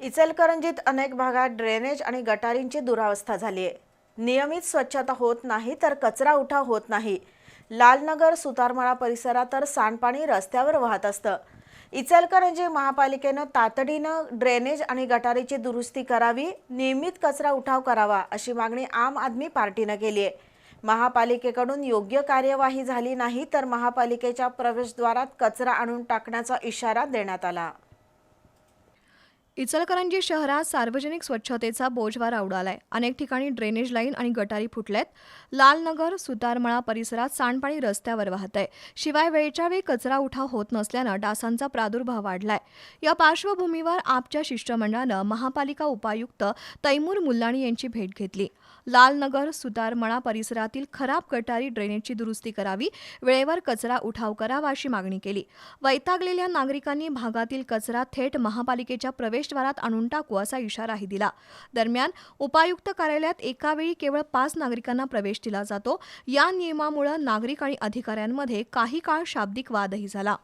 इचलकरंजीत अनेक भागात ड्रेनेज आणि गटारींची दुरावस्था झाली आहे. नियमित स्वच्छता होत नाही तर कचरा उठाव होत नाही. लालनगर सुतारमळा परिसरात तर सांडपाणी रस्त्यावर वाहत असतं. इचलकरंजी महापालिकेनं तातडीनं ड्रेनेज आणि गटारीची दुरुस्ती करावी नियमित कचरा उठाव करावा अशी मागणी आम आदमी पार्टीनं केली आहे. महापालिकेकडून योग्य कार्यवाही झाली नाही तर महापालिकेच्या प्रवेशद्वारात कचरा आणून टाकण्याचा इशारा देण्यात आला. इचलकरंजी शहरात सार्वजनिक स्वच्छतेचा बोजवारा उडालाय अनेक ठिकाणी ड्रेनेज लाईन आणि गटारी फुटल्यात लालनगर सुतारमळा परिसरात सांडपाणी रस्त्यावर वाहत आहे शिवाय वेळच्या वेळी कचरा उठाव होत नसल्यानं डासांचा प्रादुर्भाव वाढलाय. या पार्श्वभूमीवर आपच्या शिष्टमंडळानं महापालिका उपायुक्त तैमूर मुल्लाणी यांची भेट घेतली. लालनगर सुतारमळा परिसरातील खराब गटारी ड्रेनेजची दुरुस्ती करावी वेळेवर कचरा उठाव करावा अशी मागणी केली. वैतागलेल्या नागरिकांनी भागातील कचरा थेट महापालिकेच्या प्रवेश प्रवेशद्वारात आणून टाकू असा इशाराही दिला. दरम्यान उपायुक्त कार्यालयात एकावेळी केवळ पाच नागरिकांना प्रवेश दिला जातो. या नियमामुळे नागरिक आणि अधिकाऱ्यांमध्ये काही काळ शाब्दिक वादही झाला.